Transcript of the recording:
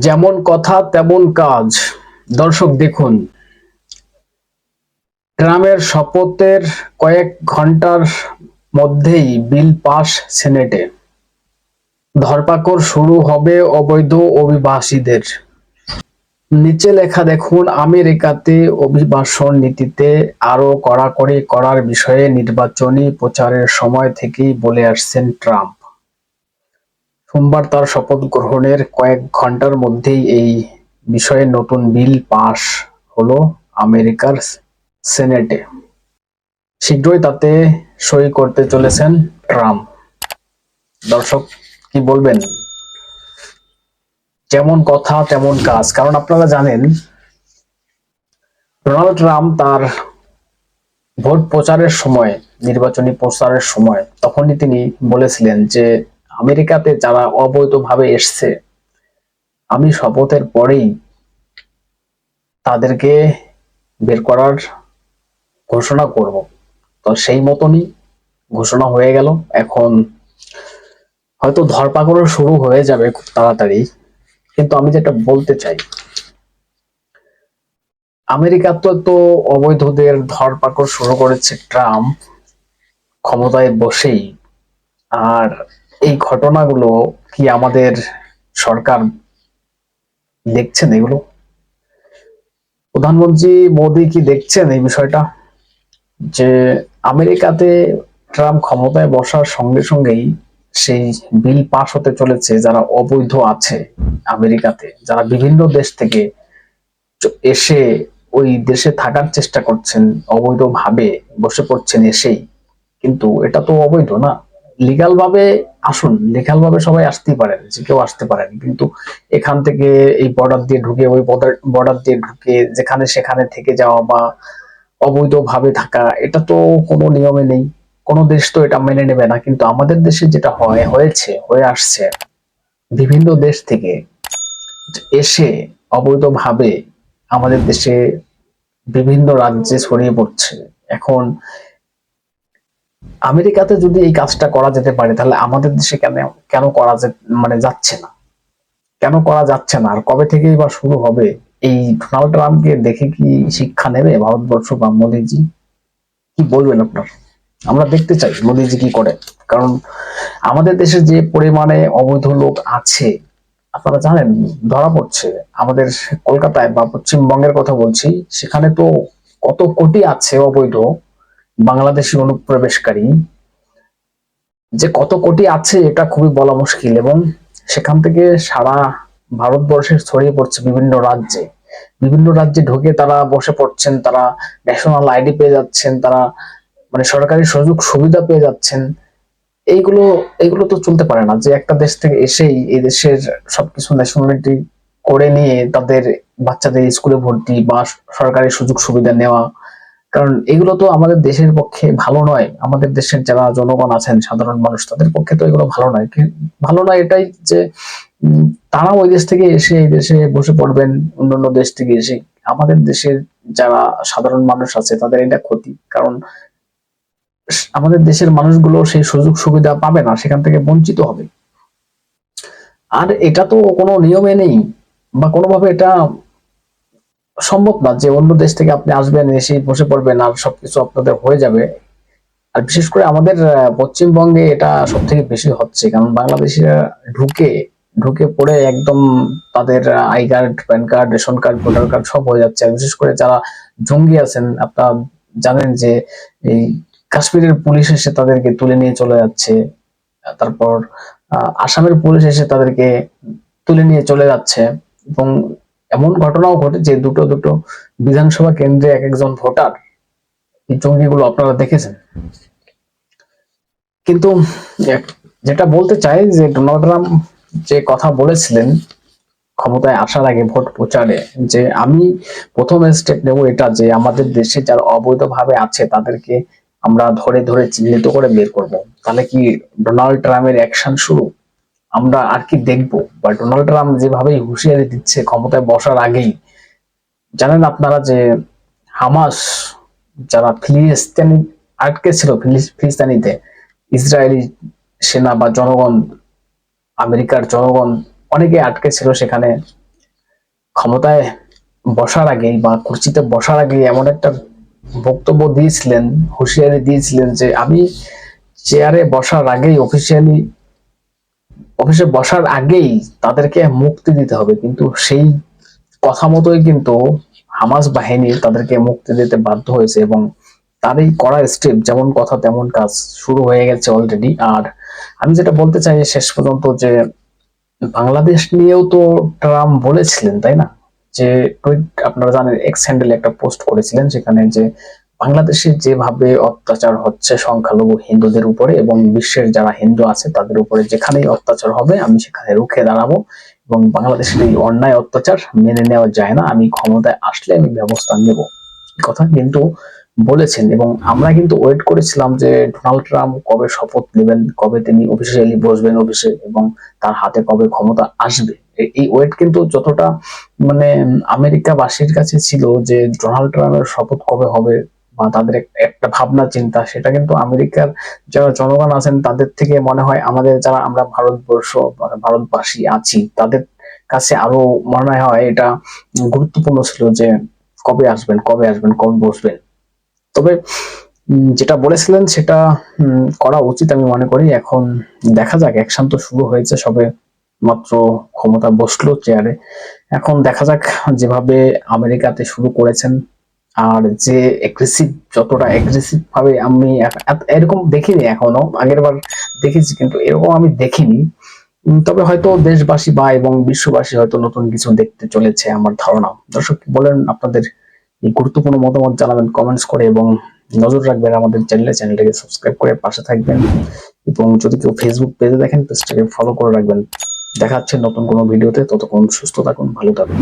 যেমন কথা, তেমন কাজ। দর্শক, দেখুন। ট্রাম্পের শপথের কয়েক ঘণ্টার মধ্যেই বিল পাস সেনেটে। ধরপাকড় শুরু হবে অবৈধ অভিবাসীদের। নিচে লেখা, দেখুন, আমেরিকাতে অভিবাসন নীতিতে আরও কড়াকড়ি করার বিষয়ে নির্বাচনী প্রচারের সময় থেকেই বলে আসছেন ট্রাম্প। সোমবার তার শপথ গ্রহণের কয়েক ঘণ্টার মধ্যেই এই বিষয়ে নতুন বিল পাশ হলো আমেরিকার সেনেটে। শীঘ্রই তাতে সই করতে চলেছেন ট্রাম্প। দর্শক, কি বলবেন? যেমন কথা, তেমন কাজ। কারণ আপনারা জানেন, ডোনাল্ড ট্রাম্প তার ভোট প্রচারের সময়, নির্বাচনী প্রচারের সময়, তখনই তিনি বলেছিলেন যে আমেরিকাতে যারা অবৈধভাবে এসছে, আমি শপথের পরেই তাদেরকে বের করার ঘোষণা করব। তো সেই মতনই ঘোষণা হয়ে গেল। এখন হয়তো ধরপাকড় শুরু হয়ে যাবে খুব তাড়াতাড়ি। কিন্তু আমি যেটা বলতে চাই আমেরিকা তো তো অবৈধদের ধরপাকড় শুরু করেছে ট্রাম্প ক্ষমতায় বসেই। আর এই ঘটনাগুলো কি আমাদের সরকার দেখছেন এগুলো? প্রধানমন্ত্রী মোদী কি দেখছেন এই বিষয়টা? যে আমেরিকাতে ট্রাম্প ক্ষমতায় বসার সঙ্গে সঙ্গেই সেই বিল পাস হতে চলেছে, যারা অবৈধ আছে আমেরিকাতে, যারা বিভিন্ন দেশ থেকে এসে ওই দেশে থাকার চেষ্টা করছেন, অবৈধভাবে বসে পড়ছেন এসেই। কিন্তু এটা তো অবৈধ না? লিগাল ভাবে আসুন লিগাল ভাবে সবাই আসতেই পারেন, যে কেউ আসতে পারেন। কিন্তু এখান থেকে এই বর্ডার দিয়ে ঢুকে, ওই বর্ডার দিয়ে ঢুকে, যেখানে সেখানে থেকে যাওয়া বা অবৈধভাবে থাকা, এটা তো কোনো নিয়মে নেই। কোনো দেশ তো এটা মেনে নেবে না, কিন্তু আমাদের দেশে যেটা হয়, হয়েছে, হয়ে আসছে, বিভিন্ন দেশ থেকে এসে অবৈধভাবে আমাদের দেশে বিভিন্ন রাজ্যে ছড়িয়ে পড়ছে। এখন আমেরিকাতে যদি এই কাজটা করা যেতে পারে, তাহলে আমাদের দেশে কেন কেন করা মানে যাচ্ছে না? কেন করা যাচ্ছে না? আর কবে থেকেই বা শুরু হবে? এই ডোনাল্ড ট্রাম্পকে দেখে কি শিক্ষা নেবে ভারতবর্ষ বা মোদীজি? কি বলবেন আপনার? আমরা দেখতে চাই মোদীজি কি করে কারণ আমাদের দেশে যে পরিমাণে অবৈধ লোক আছে, আপনারা জানেন, ধরা পড়ছে। আমাদের কলকাতায় বা পশ্চিমবঙ্গের কথা বলছি, সেখানে তো কত কোটি আছে অবৈধ। বাংলাদেশি অনুপ্রবেশকারী যে কত কোটি আছে, এটা খুবই বলা মুশকিল এবং সেখান থেকে সারা ভারতবর্ষে ছড়িয়ে পড়ছে বিভিন্ন রাজ্যে। বিভিন্ন রাজ্যে ঢুকে তারা বসে পড়ছেন, তারা ন্যাশনাল আইডি পেয়ে যাচ্ছেন, তারা মানে সরকারি সুযোগ সুবিধা পেয়ে যাচ্ছেন। এইগুলো এইগুলো তো চলতে পারে না যে একটা দেশ থেকে এসেই এই দেশের সবকিছু ন্যাশনালিটি করে নিয়ে তাদের বাচ্চাদের স্কুলে ভর্তি বা সরকারি সুযোগ সুবিধা নেওয়া কারণ এগুলো তো আমাদের দেশের পক্ষে ভালো নয়। আমাদের দেশের যারা জনগণ আছেন, সাধারণ মানুষ, তাদের পক্ষে তো এগুলো ভালো নয়। ভালো নয় এটাই যে তারা ওই দেশ থেকে এসে এই দেশে বসে পড়বেন, অন্যান্য দেশ থেকে এসে। আমাদের দেশের যারা সাধারণ মানুষ আছে, তাদের এটা ক্ষতি। কারণ আমাদের দেশের মানুষগুলো সেই সুযোগ সুবিধা পাবে না, সেখান থেকে বঞ্চিত হবে। আর এটা তো কোনো নিয়মে নেই, বা কোনোভাবে এটা সম্ভব না যে অন্য দেশ থেকে আপনি আসবেন, এসে বসে পড়বেন আর সবকিছু আপনাদের হয়ে যাবে। আর বিশেষ করে আমাদের পশ্চিমবঙ্গে এটা সব থেকে বেশি হচ্ছে, কারণ বাংলাদেশিরা ঢুকে ঢুকে পড়ে একদম তাদের I card, PAN card, ration card, voter card সব হয়ে যাচ্ছে। বিশেষ করে যারা জঙ্গি আছেন, আপনারা জানেন যে এই কাশ্মীরের পুলিশ এসে তাদেরকে তুলে নিয়ে চলে যাচ্ছে। তারপর আসামের পুলিশ এসে তাদেরকে তুলে নিয়ে চলে যাচ্ছে এবং এমন ঘটনাও ঘটে যে দুটো দুটো বিধানসভা কেন্দ্রে এক একজন ভোটার এই জঙ্গিগুলো আপনারা দেখেছেন। কিন্তু যেটা বলতে চাই যে ডোনাল্ড ট্রাম্প যে কথা বলেছিলেন ক্ষমতায় আসার আগে ভোট প্রচারে, যে আমি প্রথম স্টেপ নেব এটা যে আমাদের দেশে যারা অবৈধভাবে আছে তাদেরকে আমরা ধরে ধরে চিহ্নিত করে বের করব। তাহলে কি ডোনাল্ড ট্রাম্পের অ্যাকশন শুরু? আমরা আর কি দেখব? বা ডোনাল্ড ট্রাম্প যেভাবেই হুঁশিয়ারি দিচ্ছে ক্ষমতায় বসার আগেই, জানেন আপনারা যে হামাস যারা ফিলিস্তিনি আটকে ছিল, ফিলিস- ফিলিস্তিনিতে, ইসরায়েলি সেনা বা জনগণ, আমেরিকার জনগণ অনেকে আটকে ছিল সেখানে ক্ষমতায় বসার আগেই বা কুর্সিতে বসার আগে এমন একটা বক্তব্য দিয়েছিলেন, হুঁশিয়ারি দিয়েছিলেন যে আমি চেয়ারে বসার আগেই অফিসিয়ালি অফিসে বসার আগেই তাদেরকে মুক্তি দিতে হবে। কিন্তু সেই কথা মতোই কিন্তু হামাস বাহিনী তাদেরকে মুক্তি দিতে বাধ্য হয়েছে এবং তার করা স্টেপ যেমন কথা তেমন কাজ শুরু হয়ে গেছে অলরেডি আর আমি যেটা বলতে চাই শেষ পর্যন্ত যে বাংলাদেশ নিয়েও তো ট্রাম্প বলেছিলেন, তাই না? যে টুইট আপনারা জানেন এক্স হ্যান্ডেলে একটা পোস্ট করেছিলেন, সেখানে যে বাংলাদেশে যেভাবে অত্যাচার হচ্ছে সংখ্যালঘু হিন্দুদের উপরে এবং বিশ্বের যারা হিন্দু আছে তাদের উপরে যেখানেই অত্যাচার হবে, আমি সেখানে রুখে দাঁড়াবো এবং বাংলাদেশের এই অন্যায় অত্যাচার মেনে নেওয়া যায় না। আমি ক্ষমতায় আসলে আমি ব্যবস্থা নেব। কথা কিন্তু বলেছেন এবং আমরা কিন্তু ওয়েট করেছিলাম যে ডোনাল্ড ট্রাম্প কবে শপথ নেবেন, কবে তিনি অফিসিয়ালি বসবেন অফিসে এবং তার হাতে কবে ক্ষমতা আসবে। এই ওয়েট কিন্তু যতটা মানে আমেরিকাবাসীর কাছে ছিল যে ডোনাল্ড ট্রাম্পের শপথ কবে হবে বা তাদের একটা ভাবনা, চিন্তা, সেটা কিন্তু আমেরিকার যারা জনগণ আছেন, তাদের থেকে মনে হয় আমাদের যারা আমরা ভারতবর্ষ ভারতবাসী আছি, তাদের কাছে আরও মনে হয় এটা গুরুত্বপূর্ণ ছিল যে কবে আসবেন কবে আসবেন, কবে বসবেন। তবে যেটা বলেছিলেন সেটা করা উচিত আমি মনে করি। এখন দেখা যাক অ্যাকশন তো শুরু হয়েছে, সবে মাত্র ক্ষমতা বসল চেয়ারে এখন দেখা যাক যেভাবে আমেরিকাতে শুরু করেছেন আর যে এগ্রেসিভ যতটা এগ্রেসিভ ভাবে আমি এরকম দেখিনি এখনও, আগের বার দেখেছি কিন্তু এরকম আমি দেখিনি। তবে হয়তো দেশবাসী বা এবং বিশ্ববাসী হয়তো নতুন কিছু দেখতে চলেছে আমার ধারণা। দর্শক, বলেন আপনাদের এই গুরুত্বপূর্ণ মতামত জানাবেন কমেন্টস করে এবং নজর রাখবেন আমাদের চ্যানেলে চ্যানেলটাকে সাবস্ক্রাইব করে পাশে থাকবেন এবং যদি কেউ ফেসবুক পেজে দেখেন পেজটাকে ফলো করে রাখবেন। দেখা হচ্ছে নতুন কোনো ভিডিওতে ততক্ষণ সুস্থ থাকুন, ভালো থাকুন।